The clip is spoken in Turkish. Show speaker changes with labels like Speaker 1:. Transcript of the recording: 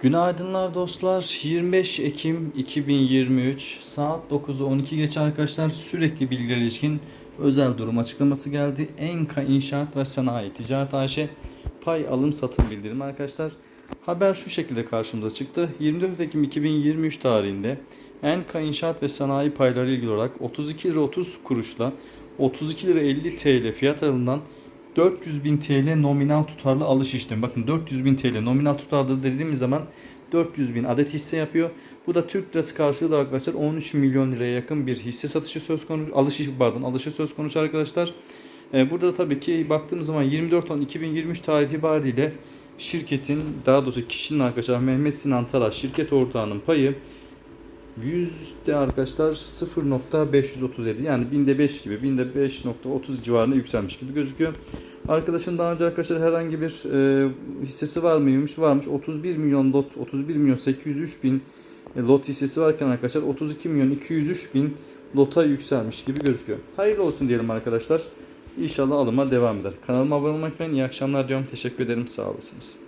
Speaker 1: Günaydınlar dostlar. 25 Ekim 2023 saat 9'u 12 geç arkadaşlar. Sürekli bilgiler ilişkin özel durum açıklaması geldi. Enka İnşaat ve Sanayi Ticaret AŞ pay alım satım bildirimi arkadaşlar. Haber şu şekilde karşımıza çıktı. 24 Ekim 2023 tarihinde Enka İnşaat ve Sanayi payları ilgili olarak 32 lira 30 kuruşla 32 lira 50 TL fiyat aralığından 400 bin TL nominal tutarlı alış işlemi. Bakın 400 bin TL nominal tutarlı dediğimiz zaman 400 bin adet hisse yapıyor. Bu da Türk lirası karşılığı da arkadaşlar 13 milyon liraya yakın bir hisse satışı söz konusu. Alışı pardon alışı söz konusu arkadaşlar. Ee, burada da tabii ki baktığımız zaman 24 10 2023 tarihi itibariyle şirketin daha doğrusu kişinin arkadaşlar Mehmet Sinan Talaş şirket ortağının payı Yüzde arkadaşlar 0.537 yani binde 5 gibi binde 5.30 civarında yükselmiş gibi gözüküyor. Arkadaşın daha önce arkadaşlar herhangi bir e, hissesi var mıymış? Varmış. 31 milyon lot 31 milyon 803 bin e, lot hissesi varken arkadaşlar 32 milyon 203 bin lota yükselmiş gibi gözüküyor. Hayırlı olsun diyelim arkadaşlar. İnşallah alıma devam eder. Kanalıma abone olmayı unutmayın. İyi akşamlar diyorum. Teşekkür ederim. Sağ olasınız.